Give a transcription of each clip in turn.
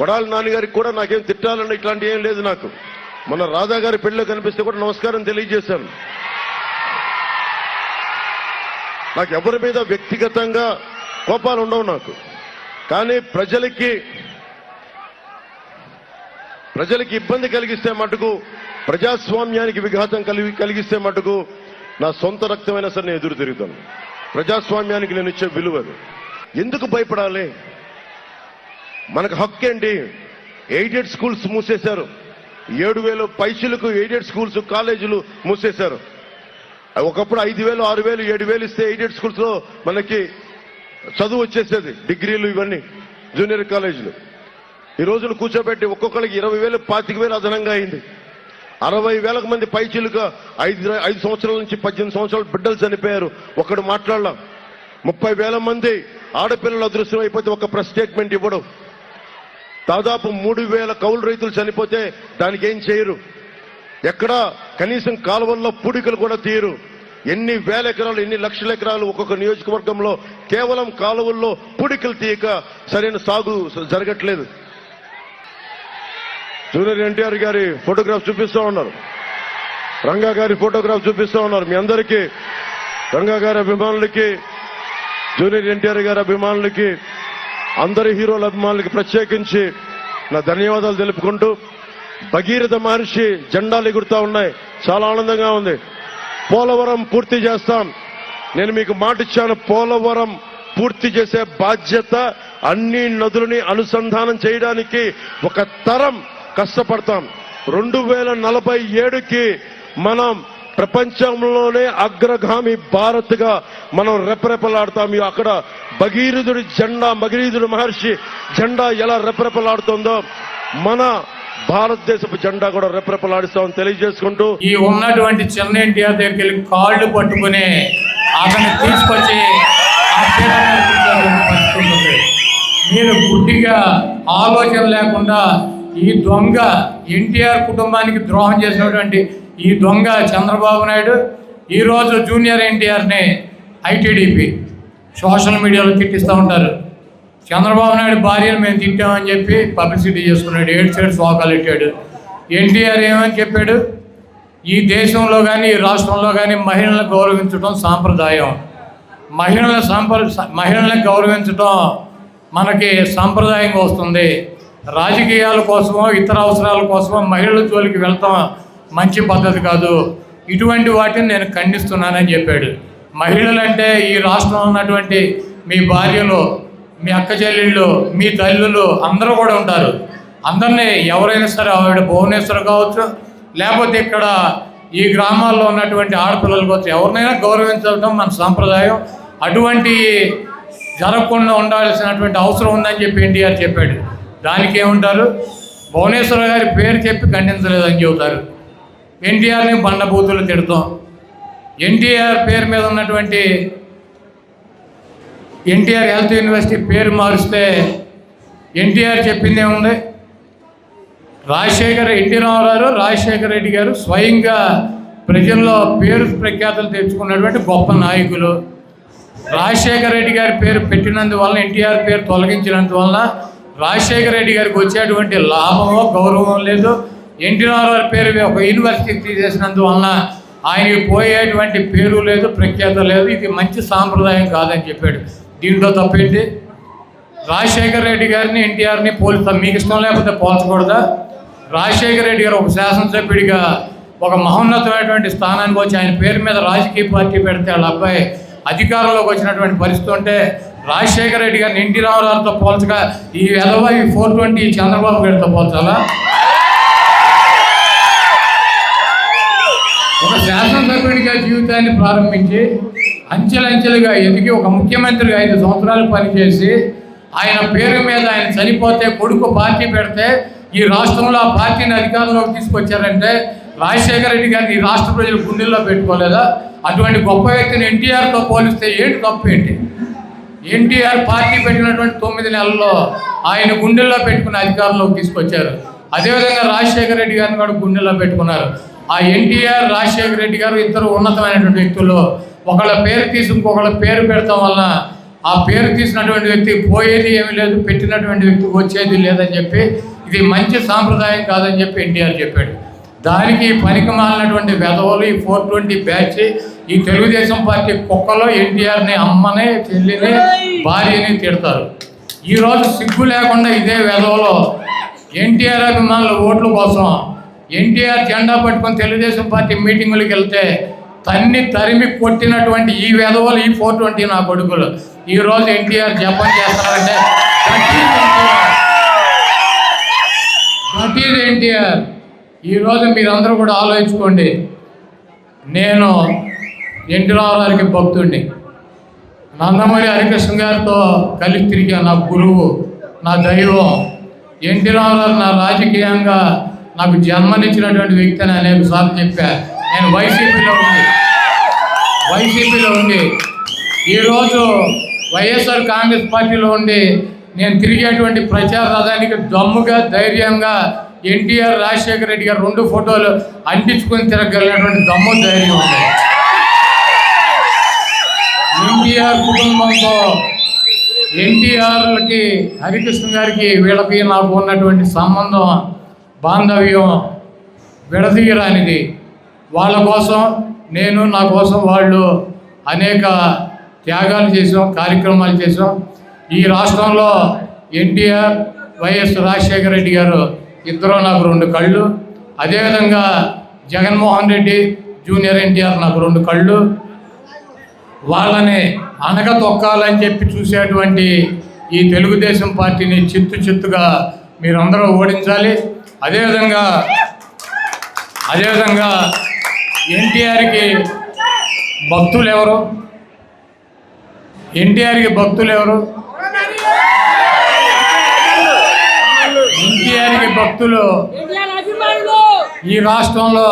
కొడాలి నాన్నగారికి కూడా నాకేం తిట్టాలని ఇట్లాంటి ఏం లేదు నాకు. మన రాధా గారి పెళ్ళిలో కనిపిస్తే కూడా నమస్కారం తెలియజేశాను. నాకు ఎవరి మీద వ్యక్తిగతంగా కోపాలు ఉండవు నాకు. కానీ ప్రజలకి ప్రజలకి ఇబ్బంది కలిగిస్తే మటుకు ప్రజాస్వామ్యానికి విఘాతం కలిగి కలిగిస్తే మటుకు నా సొంత రక్తమైనా సరే నేను ఎదురు తిరుగుతాను. ప్రజాస్వామ్యానికి నేను ఇచ్చే విలువ ఎందుకు భయపడాలి? మనకు హక్కు ఏంటి? ఎయిడెడ్ స్కూల్స్ మూసేశారు. ఏడు వేలు పైసలకు ఎయిడెడ్ స్కూల్స్ కాలేజీలు మూసేశారు. ఒకప్పుడు ఐదు వేలు ఆరు వేలు ఏడు వేలు ఇస్తే ఎయిడెడ్ స్కూల్స్లో మనకి చదువు వచ్చేసేది. డిగ్రీలు ఇవన్నీ జూనియర్ కాలేజీలు. ఈ రోజులు కూర్చోబెట్టి ఒక్కొక్కరికి ఇరవై వేలు పాతిక వేలు అదనంగా అయింది. అరవై వేలకు మంది పైచీలుగా ఐదు ఐదు సంవత్సరాల నుంచి పద్దెనిమిది సంవత్సరాల బిడ్డలు చనిపోయారు. ఒకడు మాట్లాడలా ముప్పై వేల మంది ఆడపిల్లలు అదృశ్యం అయిపోతే ఒక ప్రెస్ స్టేట్మెంట్ ఇవ్వడం. దాదాపు మూడు వేల కౌలు రైతులు చనిపోతే దానికి ఏం చేయరు. ఎక్కడ కనీసం కాలువల్లో పూడికలు కూడా తీయరు. ఎన్ని వేల ఎకరాలు ఎన్ని లక్షల ఎకరాలు ఒక్కొక్క నియోజకవర్గంలో కేవలం కాలువల్లో పూడికలు తీయక సరైన సాగు జరగట్లేదు. జూనియర్ ఎన్టీఆర్ గారి ఫోటోగ్రాఫ్ చూపిస్తూ ఉన్నారు. రంగా గారి ఫోటోగ్రాఫ్ చూపిస్తూ ఉన్నారు. మీ అందరికీ రంగా గారి అభిమానులకి జూనియర్ ఎన్టీఆర్ గారి అభిమానులకి అందరి హీరోల అభిమానులకి ప్రత్యేకించి నా ధన్యవాదాలు తెలుపుకుంటూ భగీరథ మహర్షి జెండాలు ఎగురుతా ఉన్నాయి. చాలా ఆనందంగా ఉంది. పోలవరం పూర్తి చేస్తాం. నేను మీకు మాట ఇచ్చాను పోలవరం పూర్తి చేసే బాధ్యత అన్ని నదులని అనుసంధానం చేయడానికి ఒక తరం కష్టపడతాం. రెండు వేల నలభై ఏడుకి మనం ప్రపంచంలోనే అగ్రగామి భారత్గా మనం రెపరెపలాడతాం. అక్కడ భగీరథుడి జెండా భగీరథుడి మహర్షి జెండా ఎలా రెపరెపలాడుతుందో మన భారతదేశపు జెండా కూడా రెపరెపలాడిస్తామని తెలియజేసుకుంటూ ఈ ఉన్నటువంటి చిన్న ఇండియా దగ్గరికి వెళ్ళి కాళ్ళు పట్టుకుని అతను తీసుకొచ్చి మీరు గుడ్డిగా ఆలోచన లేకుండా ఈ దొంగ ఎన్టీఆర్ కుటుంబానికి ద్రోహం చేసినటువంటి ఈ దొంగ చంద్రబాబు నాయుడు ఈరోజు జూనియర్ ఎన్టీఆర్ని ఐటీడీపీ సోషల్ మీడియాలో తిట్టిస్తూ ఉంటారు. చంద్రబాబు నాయుడు భార్యను మేము తిట్టామని చెప్పి పబ్లిసిటీ చేసుకున్నాడు ఏడు సైడ్ శోకాలు పెట్టాడు ఎన్టీఆర్ ఏమని చెప్పాడు? ఈ దేశంలో కానీ ఈ రాష్ట్రంలో కానీ మహిళలను గౌరవించడం సాంప్రదాయం. మహిళల సాంప్ర మహిళలను గౌరవించడం మనకి సాంప్రదాయంగా వస్తుంది. రాజకీయాల కోసమో ఇతర అవసరాల కోసమో మహిళల జోలికి వెళ్తాం. మంచి పద్ధతి కాదు. ఇటువంటి వాటిని నేను ఖండిస్తున్నానని చెప్పాడు. మహిళలంటే ఈ రాష్ట్రంలో ఉన్నటువంటి మీ భార్యలు మీ అక్క చెల్లెళ్ళు మీ తల్లులు అందరూ కూడా ఉంటారు. అందరినీ ఎవరైనా సరే ఆవిడ భువనేశ్వర్ కావచ్చు లేకపోతే ఇక్కడ ఈ గ్రామాల్లో ఉన్నటువంటి ఆడపిల్లలు కావచ్చు ఎవరినైనా గౌరవించడం మన సాంప్రదాయం. అటువంటి జరగకుండా ఉండాల్సినటువంటి అవసరం ఉందని చెప్పి ఎన్టీఆర్ చెప్పాడు. దానికి ఏముంటారు? భువనేశ్వర గారి పేరు చెప్పి ఖండించలేదని చెబుతారు. ఎన్టీఆర్ని బండబూతులు తిడతాం. ఎన్టీఆర్ పేరు మీద ఉన్నటువంటి ఎన్టీఆర్ హెల్త్ యూనివర్సిటీ పేరు మారుస్తే ఎన్టీఆర్ చెప్పింది ఏముంది రాజశేఖర్ ఎన్టీ రామారావు రాజశేఖర రెడ్డి గారు స్వయంగా ప్రజల్లో పేరు ప్రఖ్యాతులు తెచ్చుకున్నటువంటి గొప్ప నాయకులు. రాజశేఖర రెడ్డి గారి పేరు పెట్టినందువల్ల ఎన్టీఆర్ పేరు తొలగించినందువలన రాజశేఖర రెడ్డి గారికి వచ్చేటువంటి లాభమో గౌరవం లేదు. ఎన్టీ రామారావు పేరు ఒక యూనివర్సిటీ తీసేసినందువలన ఆయనకి పోయేటువంటి పేరు లేదు ప్రఖ్యాత లేదు ఇది మంచి సాంప్రదాయం కాదని చెప్పాడు. దీంట్లో తప్పేంటి? రాజశేఖర రెడ్డి గారిని ఎన్టీఆర్ని పోలుస్తాం. మీకు ఇష్టం లేకపోతే పోల్చకూడదా? రాజశేఖర రెడ్డి గారు ఒక శాసనసభ్యుడిగా ఒక మహోన్నతమైనటువంటి స్థానానికి వచ్చి ఆయన పేరు మీద రాజకీయ పార్టీ పెడితే వాళ్ళ అబ్బాయి అధికారంలోకి వచ్చినటువంటి పరిస్థితి ఉంటే రాజశేఖర రెడ్డి గారిని ఎన్టీ రామారావుతో పోల్చగా ఈ ఎదవ ఈ ఫోర్ ట్వంటీ చంద్రబాబు గారితో పోల్చాలా? ఒక శాసనసభ్యుడిగా జీవితాన్ని ప్రారంభించి అంచెలంచెలుగా ఎదిగి ఒక ముఖ్యమంత్రిగా ఐదు సంవత్సరాలు పనిచేసి ఆయన పేరు మీద ఆయన చనిపోతే కొడుకు పార్టీ పెడితే ఈ రాష్ట్రంలో ఆ పార్టీని అధికారంలోకి తీసుకొచ్చారంటే రాజశేఖర రెడ్డి గారిని ఈ రాష్ట్ర ప్రజలు గుండెల్లో పెట్టుకోలేదా? అటువంటి గొప్ప వ్యక్తిని ఎన్టీఆర్తో పోలిస్తే ఏంటి తప్పు ఏంటి? ఎన్టీఆర్ పార్టీ పెట్టినటువంటి తొమ్మిది నెలల్లో ఆయన గుండెల్లో పెట్టుకుని అధికారంలోకి తీసుకొచ్చారు. అదేవిధంగా రాజశేఖర రెడ్డి గారిని కూడా గుండెలో పెట్టుకున్నారు. ఆ ఎన్టీఆర్ రాజశేఖర రెడ్డి గారు ఇద్దరు ఉన్నతమైనటువంటి వ్యక్తులు. ఒకళ్ళ పేరు తీసి ఇంకొకళ్ళ పేరు పెడతాం వలన ఆ పేరు తీసినటువంటి వ్యక్తి పోయేది ఏమీ లేదు పెట్టినటువంటి వ్యక్తికి వచ్చేది లేదని చెప్పి ఇది మంచి సాంప్రదాయం కాదని చెప్పి ఎన్టీఆర్ చెప్పాడు. దానికి పనికి మాలినటువంటి వెధవలు ఈ ఫోర్ ట్వంటీ బ్యాచ్ ఈ తెలుగుదేశం పార్టీ కుక్కలో ఎన్టీఆర్ని అమ్మని చెల్లిని భార్యని తిడతారు. ఈరోజు సిగ్గు లేకుండా ఇదే వెధవలో ఎన్టీఆర్ అభిమానుల ఓట్ల కోసం ఎన్టీఆర్ జెండా పట్టుకొని తెలుగుదేశం పార్టీ మీటింగులకు వెళ్తే తన్ని తరిమి కొట్టినటువంటి ఈ వెధవలు ఈ ఫోర్ ట్వంటీ నా కొడుకులు. ఈరోజు ఎన్టీఆర్ జపం చేస్తున్నారంటే దట్ ఈజ్ ఎన్టీఆర్. ఈరోజు మీరందరూ కూడా ఆలోచించుకోండి. నేను ఎన్టీ రామారావుకి భక్తుడిని నందమూరి హరికృష్ణ గారితో కలిసి తిరిగా నా గురువు నా దైవం ఎన్టీ రామారావు నా రాజకీయంగా నాకు జన్మనిచ్చినటువంటి వ్యక్తి అని అనేక సార్లు చెప్పా. నేను వైసీపీలో ఉంది వైసీపీలో ఉండి ఈరోజు వైఎస్ఆర్ కాంగ్రెస్ పార్టీలో ఉండి నేను తిరిగేటువంటి ప్రచార రథానికి దమ్ముగా ధైర్యంగా ఎన్టీఆర్ రాజశేఖర రెడ్డి గారు రెండు ఫోటోలు అంటించుకొని తిరగలిగినటువంటి దమ్ము ధైర్యం ఉంది. ఎన్టీఆర్ కుటుంబంతో ఎన్టీఆర్లకి హరికృష్ణ గారికి వీళ్ళకి నాకు ఉన్నటువంటి సంబంధం బాంధవ్యం విడదీయరానిది. వాళ్ళ కోసం నేను నా కోసం వాళ్ళు అనేక త్యాగాలు చేసాం కార్యక్రమాలు చేసాం ఈ రాష్ట్రంలో ఎన్టీఆర్ వైఎస్ రాజశేఖర రెడ్డి గారు ఇద్దరు నాకు రెండు కళ్ళు. అదేవిధంగా జగన్మోహన్ రెడ్డి జూనియర్ ఎన్టీఆర్ నాకు రెండు కళ్ళు. వాళ్ళని అనగ తొక్కాలని చెప్పి చూసేటువంటి ఈ తెలుగుదేశం పార్టీని చిత్తు చిత్తుగా మీరందరూ ఓడించాలి. అదేవిధంగా అదేవిధంగా ఎన్టీఆర్కి భక్తులు ఎవరు ఎన్టీఆర్కి భక్తులు ఎవరు ఎన్టీఆర్కి భక్తులు ఈ రాష్ట్రంలో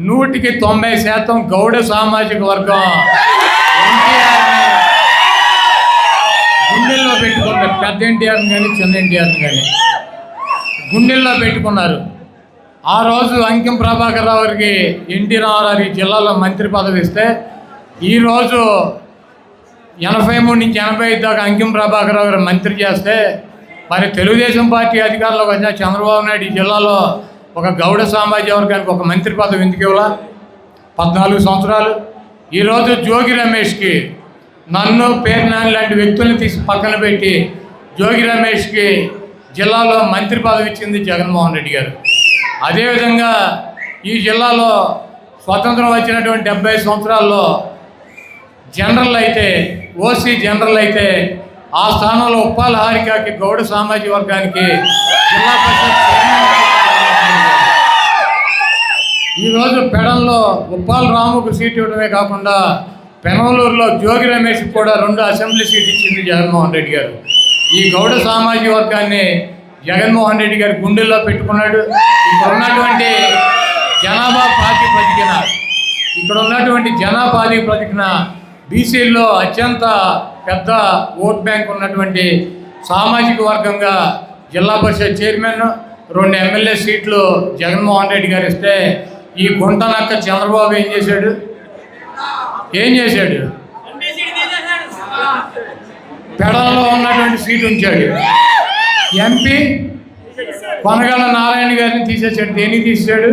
నూటికి తొంభై శాతం గౌడ సామాజిక వర్గం ఎన్టీఆర్ని గుండెల్లో పెట్టుకున్నారు పెద్ద ఎన్టీఆర్ని కానీ చిన్న ఎన్టీఆర్ని కానీ గుండెల్లో పెట్టుకున్నారు. ఆ రోజు అంకిం ప్రభాకర్ రావు గారికి ఎన్టీ రామారావు జిల్లాలో మంత్రి పదవి ఇస్తే ఈరోజు ఎనభై మూడు నుంచి ఎనభై ఐదు దాకా అంకిం ప్రభాకర్ రావు గారు మంత్రి చేస్తే మరి తెలుగుదేశం పార్టీ అధికారంలోకి వచ్చిన చంద్రబాబు నాయుడు ఈ జిల్లాలో ఒక గౌడ సామాజిక వర్గానికి ఒక మంత్రి పదవి ఎందుకు ఇవ్వాల? పద్నాలుగు సంవత్సరాలు. ఈరోజు జోగి రమేష్కి నన్ను పేర్నాని లాంటి వ్యక్తుల్ని తీసి పక్కన పెట్టి జోగి రమేష్కి జిల్లాలో మంత్రి పదవి ఇచ్చింది జగన్మోహన్ రెడ్డి గారు. అదేవిధంగా ఈ జిల్లాలో స్వతంత్రం వచ్చినటువంటి డెబ్బై సంవత్సరాల్లో జనరల్ అయితే ఓసీ జనరల్ అయితే ఆ స్థానంలో ఉప్పాల హారికకి గౌడ సామాజిక వర్గానికి జిల్లా పరిషత్ ఈరోజు పెడంలో ఉప్పాల రాముకు సీట్ ఇవ్వడమే కాకుండా పెనవలూరులో జోగి రమేష్ కూడా రెండు అసెంబ్లీ సీట్ ఇచ్చింది జగన్మోహన్ రెడ్డి గారు. ఈ గౌడ సామాజిక వర్గాన్ని జగన్మోహన్ రెడ్డి గారి గుండెల్లో పెట్టుకున్నాడు. ఇక్కడ ఉన్నటువంటి జనాభా ప్రాతిపదికన ఇక్కడ ఉన్నటువంటి జనాభా ప్రతికిన బీసీల్లో అత్యంత పెద్ద ఓట్ బ్యాంక్ ఉన్నటువంటి సామాజిక వర్గంగా జిల్లా పరిషత్ చైర్మన్ రెండు ఎమ్మెల్యే సీట్లు జగన్మోహన్ రెడ్డి గారు ఇస్తే ఈ గుంటనక్క చంద్రబాబు ఏం చేశాడు? ఏం చేశాడు? పెడలలో ఉన్నటువంటి సీట్ ఉంచాడు. ఎంపీ కొనగల నారాయణ గారిని తీసేసాడు దేనికి తీసాడు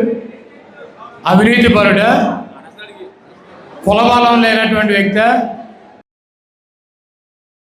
అవినీతి పరుడా? కులబలం లేనటువంటి వ్యక్తి